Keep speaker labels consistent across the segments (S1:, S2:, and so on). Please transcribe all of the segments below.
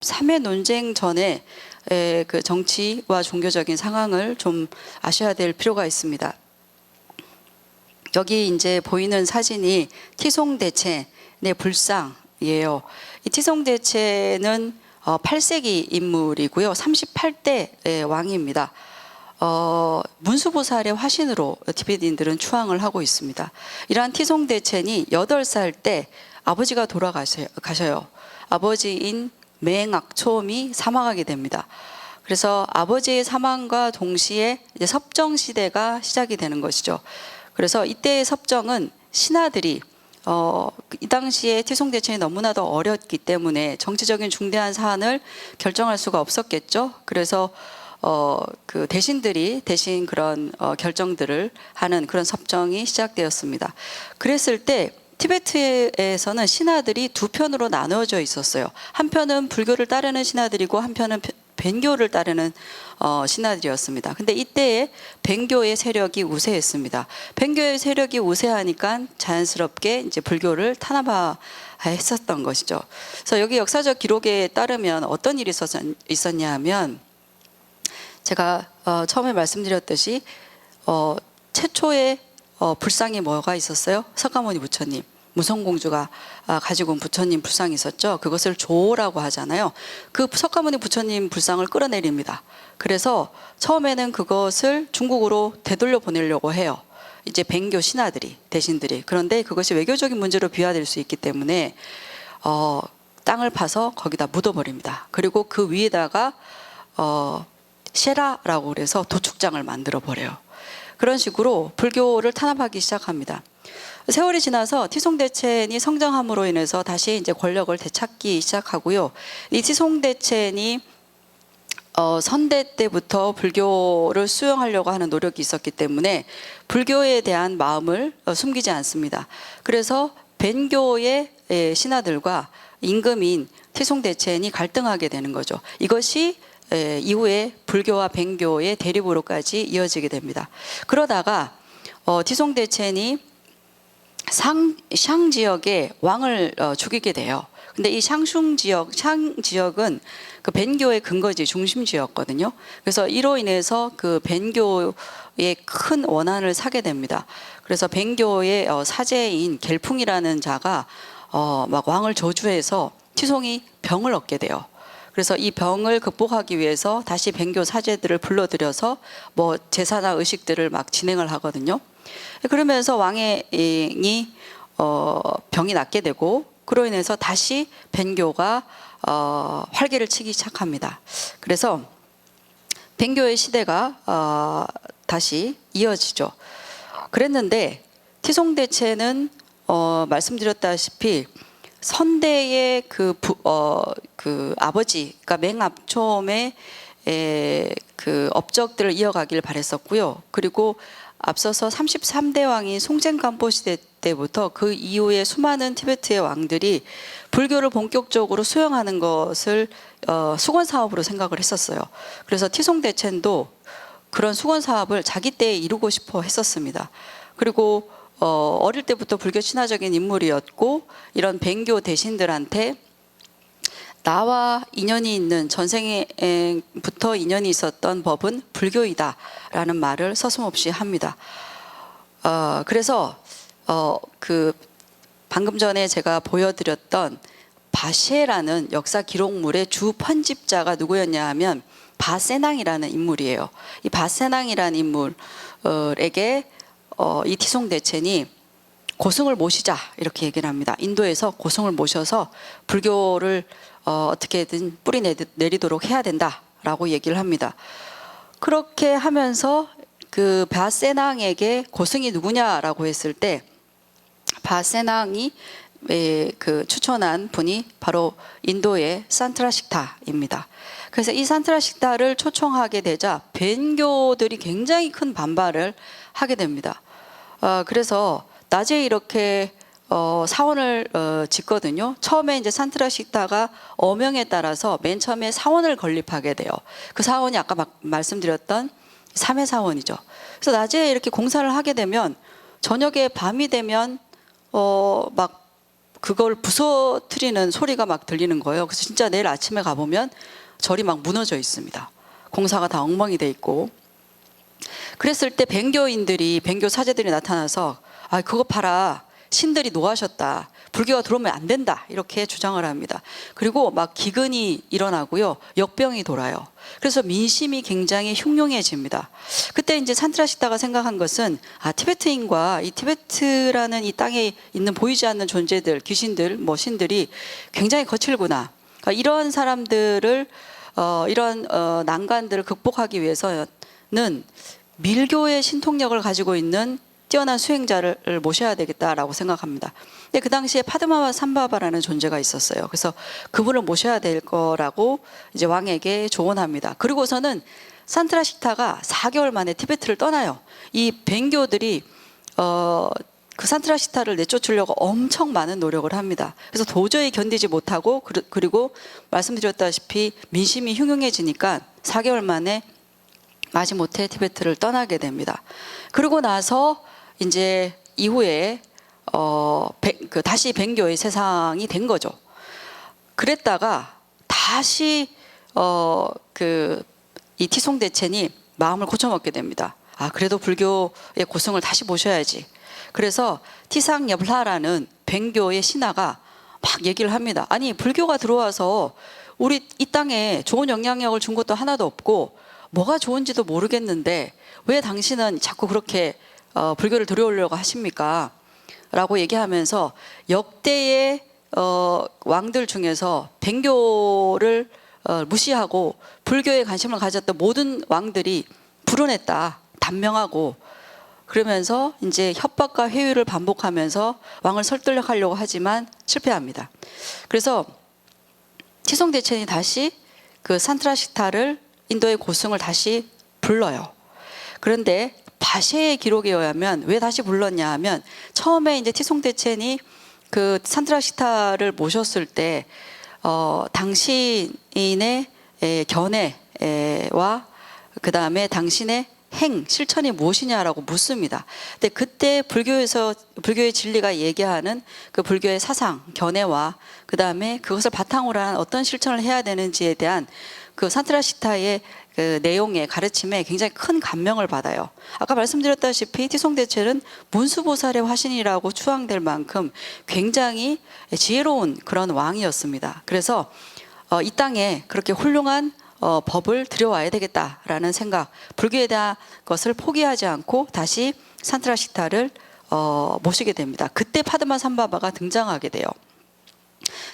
S1: 3회 논쟁 전에 에, 그 정치와 종교적인 상황을 좀 아셔야 될 필요가 있습니다. 여기 이제 보이는 사진이 티송 대체 내 불상이에요. 이 티송 대체는 어, 8세기 인물이고요. 38대 왕입니다. 어, 문수보살의 화신으로 티베트인들은 추앙을 하고 있습니다. 이러한 티송 대첸이 8살 때 아버지가 돌아가셔요. 가셔요. 아버지인 맹악초음이 사망하게 됩니다. 그래서 아버지의 사망과 동시에 이제 섭정 시대가 시작이 되는 것이죠. 그래서 이때의 섭정은 신하들이 어, 이 당시에 티송대천이 너무나도 어렸기 때문에 정치적인 중대한 사안을 결정할 수가 없었겠죠. 그래서 어, 그 대신들이 대신 그런 어, 결정들을 하는 그런 섭정이 시작되었습니다. 그랬을 때 티베트에서는 신하들이 두 편으로 나누어져 있었어요. 한 편은 불교를 따르는 신하들이고 한 편은 벤교를 따르는 어, 신하들이었습니다. 근데 이때에 벤교의 세력이 우세했습니다. 벤교의 세력이 우세하니까 자연스럽게 이제 불교를 탄압하 했었던 것이죠. 그래서 여기 역사적 기록에 따르면 어떤 일이 있었, 있었냐 하면 제가 어, 처음에 말씀드렸듯이 어, 최초의 어, 불상이 뭐가 있었어요? 석가모니 부처님. 무성공주가 아, 가지고 온 부처님 불상이 있었죠. 그것을 조라고 하잖아요. 그 석가모니 부처님 불상을 끌어내립니다. 그래서 처음에는 그것을 중국으로 되돌려 보내려고 해요. 이제 뱅교 신하들이 대신들이 그런데 그것이 외교적인 문제로 비화될 수 있기 때문에 어, 땅을 파서 거기다 묻어버립니다. 그리고 그 위에다가 어, 셰라라고 그래서 도축장을 만들어 버려요. 그런 식으로 불교를 탄압하기 시작합니다. 세월이 지나서 티송대첸이 성장함으로 인해서 다시 이제 권력을 되찾기 시작하고요. 이 티송대첸이 어, 선대 때부터 불교를 수용하려고 하는 노력이 있었기 때문에 불교에 대한 마음을 어, 숨기지 않습니다. 그래서 벤교의 예, 신하들과 임금인 티송대첸이 갈등하게 되는 거죠. 이것이 에, 이후에 불교와 뱅교의 대립으로까지 이어지게 됩니다. 그러다가 어, 티송대첸이 상, 샹 지역의 왕을 어, 죽이게 돼요. 근데 이 샹슝 지역, 샹 지역은 그 벤교의 근거지 중심지였거든요. 그래서 이로 인해서 그 벤교의 큰 원한을 사게 됩니다. 그래서 벤교의 어, 사제인 겔풍이라는 자가 어, 막 왕을 저주해서 티송이 병을 얻게 돼요. 그래서 이 병을 극복하기 위해서 다시 뱅교 사제들을 불러들여서 뭐 제사나 의식들을 막 진행을 하거든요. 그러면서 왕이 어, 병이 낫게 되고 그로 인해서 다시 뱅교가 어, 활개를 치기 시작합니다. 그래서 뱅교의 시대가 어, 다시 이어지죠. 그랬는데 티송대체는 어, 말씀드렸다시피 선대의 그, 부, 어, 그 아버지, 그러니까 맹압초음의 에, 그 업적들을 이어가기를 바랬었고요. 그리고 앞서서 33대 왕인 송젠간포 시대 때부터 그 이후에 수많은 티베트의 왕들이 불교를 본격적으로 수용하는 것을 어, 수건 사업으로 생각을 했었어요. 그래서 티송 대첸도 그런 수건 사업을 자기 때에 이루고 싶어 했었습니다. 그리고 어, 어릴 때부터 불교 친화적인 인물이었고 이런 뱅교 대신들한테 나와 인연이 있는 전생부터 인연이 있었던 법은 불교이다라는 말을 서슴없이 합니다. 어, 그래서 어, 그 방금 전에 제가 보여드렸던 바셰라는 역사 기록물의 주 편집자가 누구였냐 하면 바세낭이라는 인물이에요. 이 바세낭이라는 인물에게 어, 이 티송 대첸이 고승을 모시자 이렇게 얘기를 합니다. 인도에서 고승을 모셔서 불교를 어, 어떻게든 뿌리 내리도록 해야 된다라고 얘기를 합니다. 그렇게 하면서 그 바세낭에게 고승이 누구냐라고 했을 때 바세낭이 에, 그 추천한 분이 바로 인도의 산트라식타입니다. 그래서 이 산트라식타를 초청하게 되자 벤교들이 굉장히 큰 반발을 하게 됩니다. 어, 그래서 낮에 이렇게 어, 사원을 어, 짓거든요. 처음에 이제 산트라식타가 어명에 따라서 맨 처음에 사원을 건립하게 돼요. 그 사원이 아까 막 말씀드렸던 삼회 사원이죠. 그래서 낮에 이렇게 공사를 하게 되면 저녁에 밤이 되면 어, 막 그걸 부서뜨리는 소리가 막 들리는 거예요. 그래서 진짜 내일 아침에 가보면 절이 막 무너져 있습니다. 공사가 다 엉망이 돼 있고. 그랬을 때 뱅교인들이 뱅교 사제들이 나타나서 아 그거 봐라 신들이 노하셨다 불교가 들어오면 안 된다 이렇게 주장을 합니다. 그리고 막 기근이 일어나고요 역병이 돌아요. 그래서 민심이 굉장히 흉흉해집니다. 그때 이제 산트라시타가 생각한 것은 아 티베트인과 이 티베트라는 이 땅에 있는 보이지 않는 존재들 귀신들 뭐 신들이 굉장히 거칠구나. 그러니까 이런 사람들을 어, 이런 어, 난관들을 극복하기 위해서는 밀교의 신통력을 가지고 있는 뛰어난 수행자를 모셔야 되겠다라고 생각합니다. 근데 그 당시에 파드마와 삼바바라는 존재가 있었어요. 그래서 그분을 모셔야 될 거라고 이제 왕에게 조언합니다. 그리고서는 산트라시타가 4개월 만에 티베트를 떠나요. 이 뱅교들이 어, 그 산트라시타를 내쫓으려고 엄청 많은 노력을 합니다. 그래서 도저히 견디지 못하고 그리- 그리고 말씀드렸다시피 민심이 흉흉해지니까 4개월 만에 마지못해 티베트를 떠나게 됩니다. 그러고 나서 이제 이후에 어, 백- 그 다시 뱅교의 세상이 된 거죠. 그랬다가 다시 어, 그 이 티송 대첸이 마음을 고쳐먹게 됩니다. 아 그래도 불교의 고성을 다시 모셔야지. 그래서 티상엽라라는 뱅교의 신하가 막 얘기를 합니다. 아니 불교가 들어와서 우리 이 땅에 좋은 영향력을 준 것도 하나도 없고 뭐가 좋은지도 모르겠는데 왜 당신은 자꾸 그렇게 어, 불교를 들여오려고 하십니까? 라고 얘기하면서 역대의 어, 왕들 중에서 뱅교를 어, 무시하고 불교에 관심을 가졌던 모든 왕들이 불운했다. 단명하고 그러면서 이제 협박과 회유를 반복하면서 왕을 설득하려고 하지만 실패합니다. 그래서 치송 대첸이 다시 그 산트라시타를 인도의 고승을 다시 불러요. 그런데 바셰의 기록에 의하면 왜 다시 불렀냐 하면 처음에 이제 티송대첸이 그 산트라시타를 모셨을 때 어, 당신의 에, 견해와 그 다음에 당신의 행 실천이 무엇이냐라고 묻습니다. 근데 그때 불교에서 불교의 진리가 얘기하는 그 불교의 사상 견해와 그 다음에 그것을 바탕으로 한 어떤 실천을 해야 되는지에 대한 그 산트라시타의 그 내용의 가르침에 굉장히 큰 감명을 받아요. 아까 말씀드렸다시피 티송대체는 문수보살의 화신이라고 추앙될 만큼 굉장히 지혜로운 그런 왕이었습니다. 그래서 어, 이 땅에 그렇게 훌륭한 어, 법을 들여와야 되겠다라는 생각, 불교에 대한 것을 포기하지 않고 다시 산트라시타를 어, 모시게 됩니다. 그때 파드마 삼바바가 등장하게 돼요.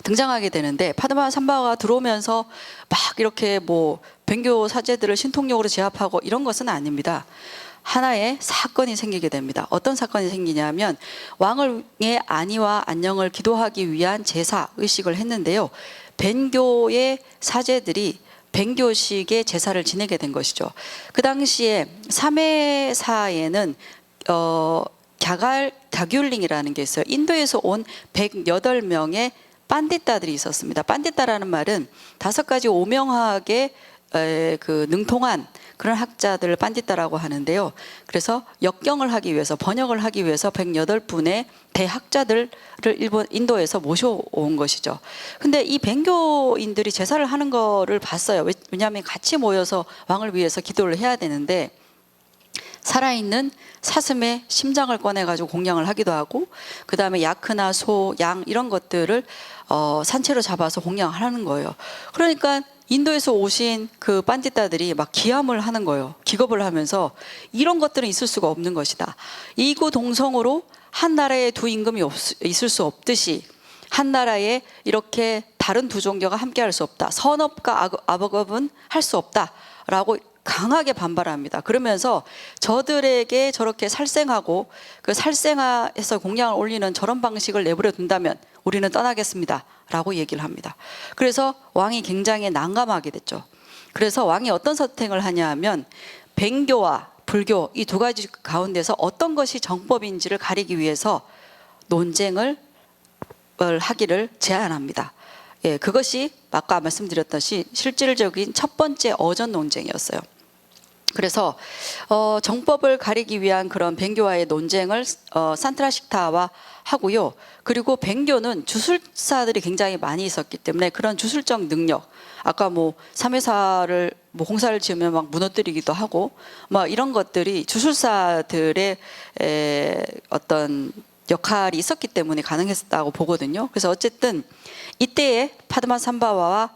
S1: 등장하게 되는데 파드마 삼바가 들어오면서 막 이렇게 뭐 뱅교 사제들을 신통력으로 제압하고 이런 것은 아닙니다. 하나의 사건이 생기게 됩니다. 어떤 사건이 생기냐면 왕의 안위와 안녕을 기도하기 위한 제사 의식을 했는데요. 벤교의 사제들이 뱅교식의 제사를 지내게 된 것이죠. 그 당시에 삼해사에는 어 갸갈 다귤링이라는 게 있어요. 인도에서 온 108명의 빤디따들이 있었습니다. 빤디따라는 말은 다섯 가지 오명학의 에, 그 능통한 그런 학자들을 빤디따라고 하는데요. 그래서 역경을 하기 위해서 번역을 하기 위해서 108분의 대학자들을 일본 인도에서 모셔온 것이죠. 근데 이 뱅교인들이 제사를 하는 거를 봤어요. 왜- 왜냐하면 같이 모여서 왕을 위해서 기도를 해야 되는데 살아있는 사슴의 심장을 꺼내가지고 공양을 하기도 하고 그 다음에 야크나 소, 양 이런 것들을 어, 산채로 잡아서 공양하는 거예요. 그러니까 인도에서 오신 그 빤디따들이 막 기함을 하는 거예요. 기겁을 하면서 이런 것들은 있을 수가 없는 것이다. 이구 동성으로 한 나라에 두 임금이 없, 있을 수 없듯이 한 나라에 이렇게 다른 두 종교가 함께 할 수 없다. 선업과 악- 악업은 할 수 없다라고 강하게 반발합니다. 그러면서 저들에게 저렇게 살생하고 그 살생해서 공양을 올리는 저런 방식을 내버려 둔다면 우리는 떠나겠습니다 라고 얘기를 합니다. 그래서 왕이 굉장히 난감하게 됐죠. 그래서 왕이 어떤 선택을 하냐 하면 뱅교와 불교 이 두 가지 가운데서 어떤 것이 정법인지를 가리기 위해서 논쟁을 을 하기를 제안합니다. 예, 그것이 아까 말씀드렸듯이 실질적인 첫 번째 어전 논쟁이었어요. 그래서 어, 정법을 가리기 위한 그런 뱅교와의 논쟁을 어, 산트라식타와 하고요. 그리고 뱅교는 주술사들이 굉장히 많이 있었기 때문에 그런 주술적 능력, 아까 뭐 삼회사를 뭐 공사를 지으면 막 무너뜨리기도 하고, 뭐 이런 것들이 주술사들의 에, 어떤 역할이 있었기 때문에 가능했다고 보거든요. 그래서 어쨌든 이때의 파드만 삼바와와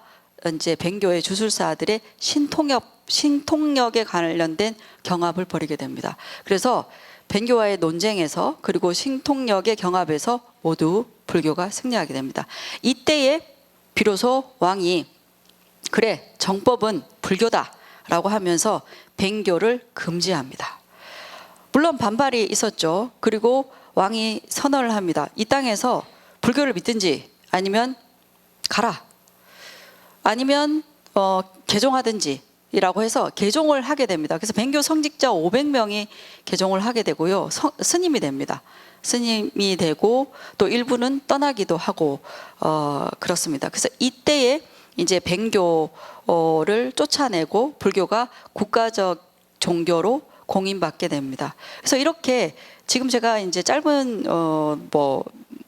S1: 이제 뱅교의 주술사들의 신통역 신통력에 관련된 경합을 벌이게 됩니다. 그래서 뱅교와의 논쟁에서 그리고 신통력의 경합에서 모두 불교가 승리하게 됩니다. 이때에 비로소 왕이 그래 정법은 불교다라고 하면서 뱅교를 금지합니다. 물론 반발이 있었죠. 그리고 왕이 선언을 합니다. 이 땅에서 불교를 믿든지 아니면 가라. 아니면 어, 개종하든지 라고 해서 개종을 하게 됩니다. 그래서 뱅교 성직자 500명이 개종을 하게 되고요. 서- 스님이 됩니다. 스님이 되고 또 일부는 떠나기도 하고 어, 그렇습니다. 그래서 이때에 이제 뱅교를 쫓아내고 불교가 국가적 종교로 공인받게 됩니다. 그래서 이렇게 지금 제가 이제 짧은 어뭐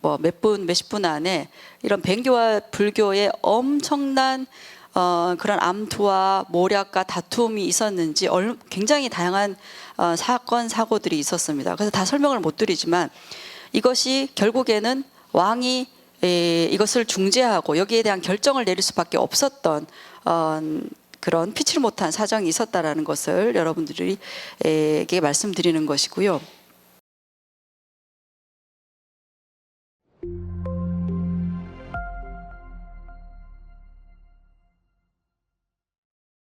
S1: 뭐 몇 분 몇십 분 안에 이런 뱅교와 불교의 엄청난 어 그런 암투와 모략과 다툼이 있었는지 얼- 굉장히 다양한 어 사건 사고들이 있었습니다. 그래서 다 설명을 못 드리지만 이것이 결국에는 왕이 에, 이것을 중재하고 여기에 대한 결정을 내릴 수밖에 없었던 어, 그런 피치를 못한 사정이 있었다라는 것을 여러분들이 에게 말씀드리는 것이고요.